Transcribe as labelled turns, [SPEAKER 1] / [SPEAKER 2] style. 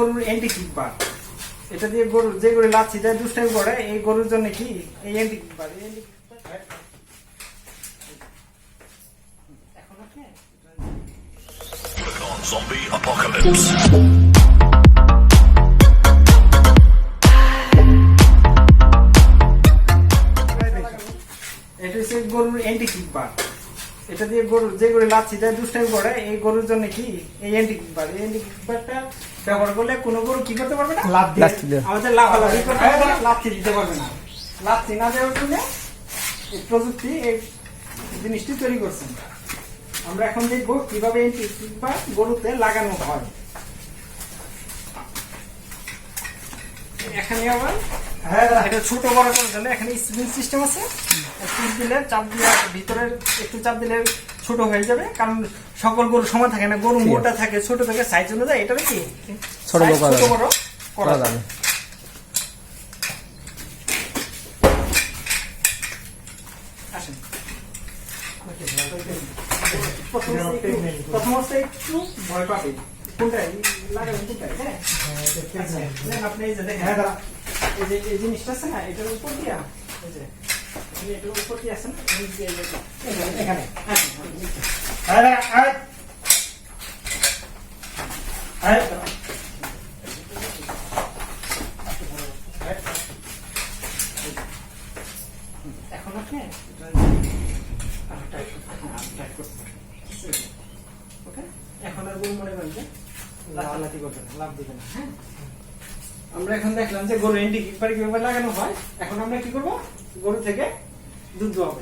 [SPEAKER 1] গরুর কিকবার এটা দিয়ে গরু যে গরু লাচ্ছি দেয় দুষ্টামি করে এই গরুর জন্য কি? এই কিকবার এখন
[SPEAKER 2] Zombie apocalypse.
[SPEAKER 1] এটা হচ্ছে গরুর কিকবার এটা দিয়ে গরু যে গরু লাচ্ছি দেয় দুষ্টামি করে এই গরুর জন্য কি? এই অ্যান্টি কিকবার এই অ্যান্টি কিকবারটা ব্যবহার করলে কোনো গরু কি করতে পারবে না? লাভ
[SPEAKER 3] দেবে।
[SPEAKER 1] আমাদের লাফালাফি করতে পারবে না লাচ্ছি দিতে পারবে না। লাচ্ছি না দেওয়ার জন্য এই প্রযুক্তি এই জিনিসটি তৈরি করছেন আমরা এখন দেখব কীভাবে কিকবার গরুতে লাগানো হয়। এখানে আবার হ্যাঁ এটা ছোট বড় জন্য এখানে স্প্রিং সিস্টেম আছে। স্প্রিং দিলে চাপ দিয়ে ভিতরের একটু চাপ দিলে ছোট হয়ে যাবে কারণ সকল গরু সমান থাকে না গরু মোটা থাকে ছোট থাকে সাইজ অনুযায়ী এটা কি?
[SPEAKER 3] ছোট বড় করা যাবে।
[SPEAKER 1] প্রথম অবস্থায় একটু- ভয় পাবে। কোনটাই লাগাবেন কোনটাই হ্যাঁ? আচ্ছা, আপনি এই যে দেখেন। এই যে এই জিনিসটা আছে না এটার উপর দিয়া এই যে। এখানে, হ্যাঁ, হ্যাঁ। এখন আপনি আর। ওকে? এখন গরু মনে করেন যে লাফালাফি করবে না, লাফ দিবে না, হ্যাঁ? আমরা এখন দেখলাম যে গরু এন্টি কিপার কীভাবে লাগানো হয় এখন আমরা কি করব গরু থেকে Ну, додому.